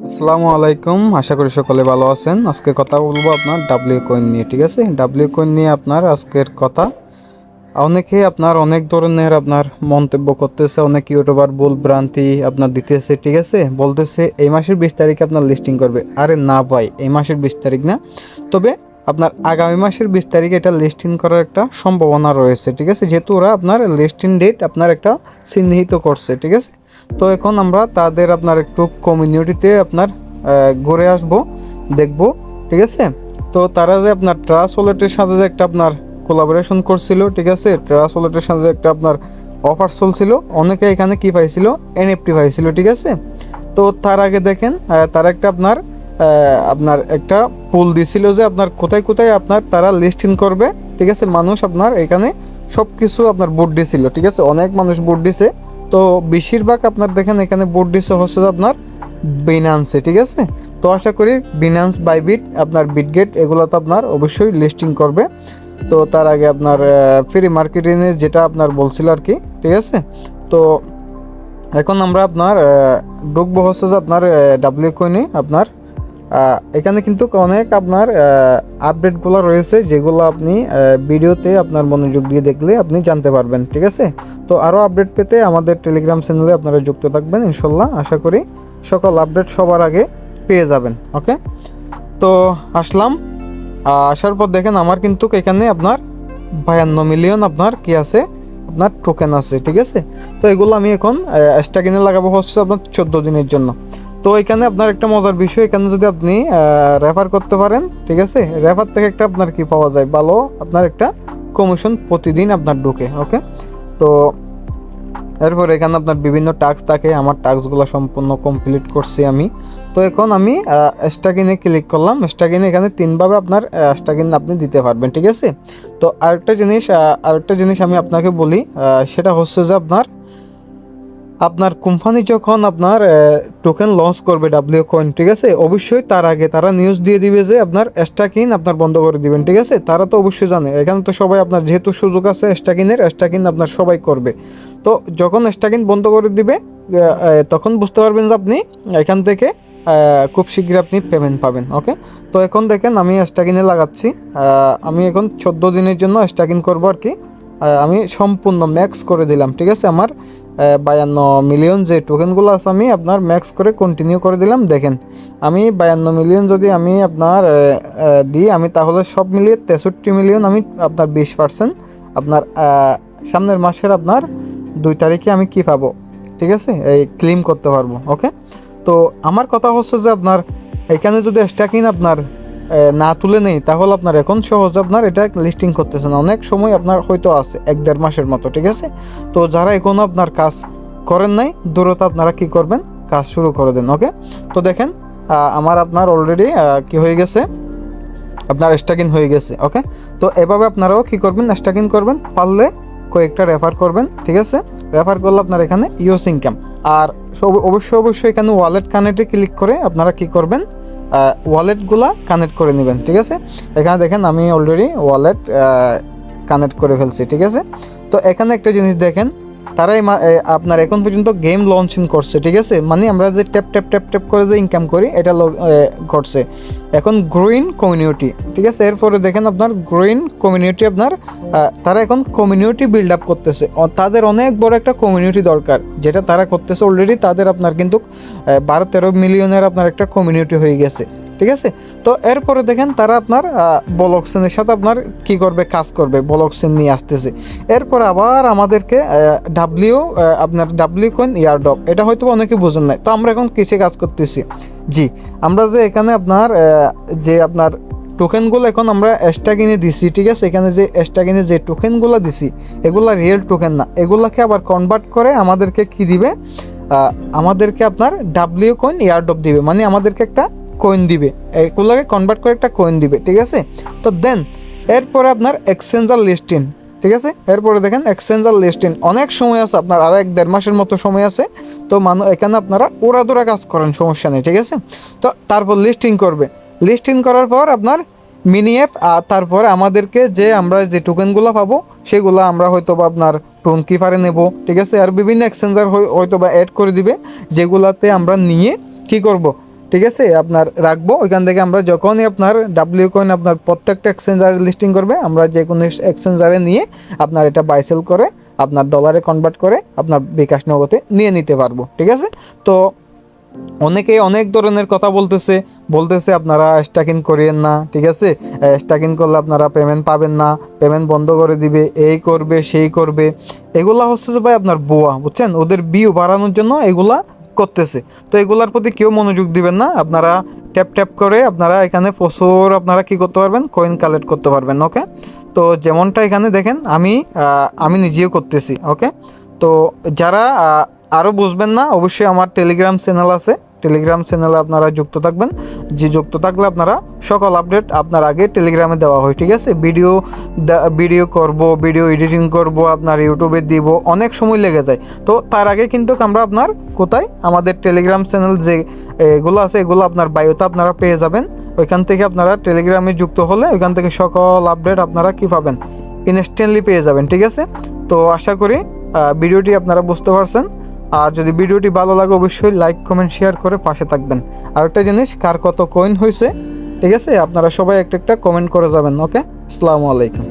আসসালামু আলাইকুম। আশা করি সকলে ভালো আছেন। আজকে কথা বলব আপনার ডাব্লিউ কয়েন নিয়ে, ঠিক আছে? ডাব্লিউ কয়েন নিয়ে আপনার আজকের কথা। অনেকে আপনার অনেক ধরনের আপনার মন্তব্য করতেছে। অনেক ইউটিউবার ভুল ভ্রান্তি আপনার দিতেছে, ঠিক আছে? বলতেছে, এই মাসের বিশ তারিখে আপনার লিস্টিং করবে। আরে না ভাই, এই মাসের বিশ তারিখ না। তবে আপনার আগামী মাসের বিশ তারিখে এটা লিস্টিং করার একটা সম্ভাবনা রয়েছে, ঠিক আছে? যেহেতু ওরা আপনার লিস্টিং ডেট আপনার একটা চিহ্নিত করছে, ঠিক আছে? তো এখন আমরা তাদের আপনার একটু কমিউনিটিতে আপনার ঘুরে আসব, দেখব, ঠিক আছে? তো তারা যে আপনার ট্রাস ওয়ালেটের সাথে যে একটা আপনার কোলাবোরেশন করছিল, ঠিক আছে? ট্রাস ওয়ালেটের সাথে একটা আপনার অফার চলছিল, অনেকে এখানে কি পাইছিল? এনএফটি পাইছিল, ঠিক আছে? তো তার আগে দেখেন তারা একটা আপনার আপনার একটা পুল দিছিল যে আপনার কোথায় কোথায় আপনার তারা লিস্টিং করবে, ঠিক আছে? মানুষ আপনার এখানে সব কিছু আপনার বুট দিছিল, ঠিক আছে? অনেক মানুষ বুট দিছে। তো বেশিরভাগ আপনার দেখেন এখানে বোর্ড দিছে হচ্ছে আপনার বিনান্সে ঠিক আছে? তো আশা করি বিনান্স বাইবিট আপনার বিটগেট এগুলো তো আপনার অবশ্যই লিস্টিং করবে। তো তার আগে আপনার ফ্রি মার্কেটিংয়ে যেটা আপনার বলছিল আর কি, ঠিক আছে? তো এখন আমরা আপনার ঢুকবো হচ্ছে যে আপনার ডাব্লিউ কইনে আপনার এখানে কিন্তু অনেক আপনার আপডেটগুলো রয়েছে যেগুলো আপনি ভিডিওতে আপনার মনোযোগ দিয়ে দেখলে আপনি জানতে পারবেন, ঠিক আছে? তো আরও আপডেট পেতে আমাদের টেলিগ্রাম চ্যানেলে আপনারা যুক্ত থাকবেন, ইনশাল্লাহ। আশা করি সকল আপডেট সবার আগে পেয়ে যাবেন, ওকে? তো আসলাম। আসার পর দেখেন আমার কিন্তু এখানে আপনার বায়ান্ন মিলিয়ন আপনার কি আছে? আপনার টোকেন আছে, ঠিক আছে? তো এগুলো আমি এখন এক্সট্রা কিনে লাগাবো হচ্ছে আপনার চোদ্দ দিনের জন্য। তো এখানে আপনার একটা মজার বিষয়, এখানে যদি আপনি রেফার করতে পারেন, ঠিক আছে? রেফার থেকে একটা আপনার কি পাওয়া যায়? ভালো আপনার একটা কমিশন প্রতিদিন আপনার ঢোকে ওকে তো এরপর এখানে আপনার বিভিন্ন টাস্ক থাকে, আমার টাস্কগুলো সম্পূর্ণ কমপ্লিট করছি আমি। তো এখন আমি স্টাকিনে ক্লিক করলাম স্টাকিনে এখানে তিনভাবে আপনার স্টাকিন আপনি দিতে পারবেন, ঠিক আছে? তো আরেকটা জিনিস আরেকটা জিনিস আমি আপনাকে বলি সেটা হচ্ছে যে আপনার আপনার কোম্পানি যখন আপনার টোকেন লঞ্চ করবে ডাব্লিউ কয়েন ঠিক আছে? অবশ্যই তার আগে তারা নিউজ দিয়ে দিবে যে আপনার স্টাকিন আপনার বন্ধ করে দিবেন, ঠিক আছে? তারা তো অবশ্যই জানে। এখানে তো সবাই আপনার যেহেতু সুযোগ আছে স্টাকিনের স্টাকিন আপনার সবাই করবে। তো যখন স্টাকিন বন্ধ করে দিবে তখন বুঝতে পারবেন যে আপনি এখান থেকে খুব শীঘ্রই আপনি পেমেন্ট পাবেন ওকে তো এখন দেখেন আমি স্টাকিনে লাগাচ্ছি। আমি এখন চোদ্দ দিনের জন্য স্টাকিন করব আর কি। আমি সম্পূর্ণ ম্যাক্স করে দিলাম, ঠিক আছে? আমার বায়ান্ন মিলিয়ন যে টোকেনগুলো আছে আমি আপনার ম্যাক্স করে কন্টিনিউ করে দিলাম, দেখেন। আমি বায়ান্ন মিলিয়ন যদি আমি আপনার দিই, আমি তাহলে সব মিলিয়ে তেষট্টি মিলিয়ন আমি আপনার বিশ পার্সেন্ট আপনার সামনের মাসের আপনার দুই তারিখে আমি কি পাবো? ঠিক আছে? এই ক্লেম করতে পারব ওকে তো আমার কথা হচ্ছে যে আপনার, এখানে যদি স্ট্যাকিং আপনার না তুলে নেই, তাহলে আপনার এখন সহজে। আপনার এটা লিস্টিং করতেছে না অনেক সময় আপনার হয়তো আছে, এক দেড় মাসের মতো, ঠিক আছে? তো যারা এখনও আপনার কাজ করেন নাই, দূরত আপনারা কি করবেন? কাজ শুরু করে দেন, ওকে? তো দেখেন আমার আপনার অলরেডি কি হয়ে গেছে? আপনার স্টাকিং হয়ে গেছে, ওকে? তো এভাবে আপনারাও কি করবেন? স্টাকিং করবেন, পারলে কয়েকটা রেফার করবেন, ঠিক আছে? রেফার করলে আপনার এখানে ইউস ইনকাম আর অবশ্যই অবশ্যই এখানে ওয়ালেট কানেক্টে ক্লিক করে আপনারা কি করবেন? ওয়ালেটগুলা কানেক্ট করে নেবেন, ঠিক আছে? এখানে দেখেন আমি অলরেডি ওয়ালেট কানেক্ট করে ফেলছি, ঠিক আছে? তো এখানে একটা জিনিস দেখেন তারাই আপনার এখন পর্যন্ত গেম লঞ্চিং করছে, ঠিক আছে? মানে আমরা যে ট্যাপ ট্যাপ ট্যাপ ট্যাপ করে যে ইনকাম করি, এটা ঘটছে। এখন গ্রোইন কমিউনিটি ঠিক আছে? এরপরে দেখেন আপনার গ্রোইন কমিউনিটি আপনার তারা এখন কমিউনিটি বিল্ড আপ করতেছে। তাদের অনেক বড় একটা কমিউনিটি দরকার, যেটা তারা করতেছে অলরেডি তাদের আপনার কিন্তু বারো তেরো মিলিয়নের আপনার একটা কমিউনিটি হয়ে গেছে। ঠিক আছে? তো এরপরে দেখেন তারা আপনার বলকসেনের সাথে আপনার কি করবে, কাজ করবে, বলকসেন নিয়ে আসতেছে। এরপর আবার আমাদেরকে ডাব্লিউ আপনার ডাব্লিউ কয়েন ইয়ারডপ এটা হয়তো অনেকে বোঝেন নাই। তো আমরা এখন কিসে কাজ করতেছি? জি, আমরা যে এখানে আপনার যে আপনার টোকেনগুলো এখন আমরা এক্সট্রা কিনে দিছি, ঠিক আছে? এখানে যে এক্সট্রা কিনে যে টোকেনগুলো দিছি, এগুলা রিয়েল টোকেন না। এগুলাকে আবার কনভার্ট করে আমাদেরকে কি দিবে? আমাদেরকে আপনার ডাব্লিউ কয়েন ইয়ারডপ দিবে। মানে আমাদেরকে একটা কয়েন দিবে। এগুলোকে কনভার্ট করে একটা কয়েন দিবে, ঠিক আছে? তো দেন এরপরে আপনার এক্সচেঞ্জার লিস্টিং ঠিক আছে? এরপরে দেখেন এক্সচেঞ্জার লিস্টিং অনেক সময় আছে, আপনার আরও এক দেড় মাসের মতো সময় আছে, তো মানুষ এখানে আপনারা ওরাদোরা কাজ করেন, সমস্যা নেই, ঠিক আছে? তো তারপর লিস্টিং করবে। লিস্টিং করার পর আপনার মিনি অ্যাপ আর তারপরে আমাদেরকে যে আমরা যে টোকেনগুলো পাবো, সেগুলো আমরা হয়তো বা আপনার টোন কিপারে নেব, ঠিক আছে? আর বিভিন্ন এক্সচেঞ্জার হয়তো বা অ্যাড করে দিবে, যেগুলাতে আমরা নিয়ে কি করব? ঠিক আছে, আপনার রাখব। ওইখান থেকে আমরা যখনই আপনার ডাব্লিউ কয়েন আপনার প্রত্যেকটা এক্সচেঞ্জারে লিস্টিং করবে, আমরা যে কোনো এক্সচেঞ্জারে নিয়ে আপনার এটা বাইসেল করে, আপনার ডলারে কনভার্ট করে, আপনার বিকাশ নগদে নিয়ে নিতে পারব, ঠিক আছে? তো অনেকে অনেক ধরনের কথা বলতেছে বলতেছে আপনারা স্টাকিং করিয়েন না, ঠিক আছে? স্টাকিং করলে আপনারা পেমেন্ট পাবেন না পেমেন্ট বন্ধ করে দিবে, এই করবে, সেই করবে। এগুলা হচ্ছে যে ভাই আপনার বোয়া বুঝছেন? ওদের বিউ বাড়ানোর জন্য এগুলা করতেছে। তো এগুলার প্রতি কেউ মনোযোগ দিবেন না। আপনারা ট্যাপ ট্যাপ করে আপনারা এখানে প্রচুর আপনারা কি করতে পারবেন? কয়েন কালেক্ট করতে পারবেন ওকে তো যেমনটা এখানে দেখেন, আমি আমি নিজেও করতেছি ওকে তো যারা আরও বুঝবেন না, অবশ্যই আমার টেলিগ্রাম চ্যানেল আছে। টেলিগ্রাম চ্যানেলে আপনারা যুক্ত থাকবেন। যে যুক্ত থাকলে আপনারা সকল আপডেট আপনার আগে টেলিগ্রামে দেওয়া হয়, ঠিক আছে? ভিডিও ভিডিও করব, ভিডিও এডিটিং করব, আপনার ইউটিউবে দিব, অনেক সময় লেগে যায়। তো তার আগে কিন্তু আমরা আপনার কোথায়? আমাদের টেলিগ্রাম চ্যানেল যে, এগুলো আছে, এগুলো আপনার বায়োতে আপনারা পেয়ে যাবেন। ওইখান থেকে আপনারা টেলিগ্রামে যুক্ত হলে ওইখান থেকে সকল আপডেট আপনারা কি পাবেন? ইনস্ট্যান্টলি পেয়ে যাবেন, ঠিক আছে? তো আশা করি ভিডিওটি আপনারা বুঝতে পারছেন। আর যদি ভিডিওটি ভালো লাগে, অবশ্যই লাইক কমেন্ট শেয়ার করে পাশে থাকবেন। আর একটা জিনিস, কার কত কয়েন হয়েছে ঠিক আছে? আপনারা সবাই একটা একটা কমেন্ট করে যাবেন ওকে আসসালামু আলাইকুম।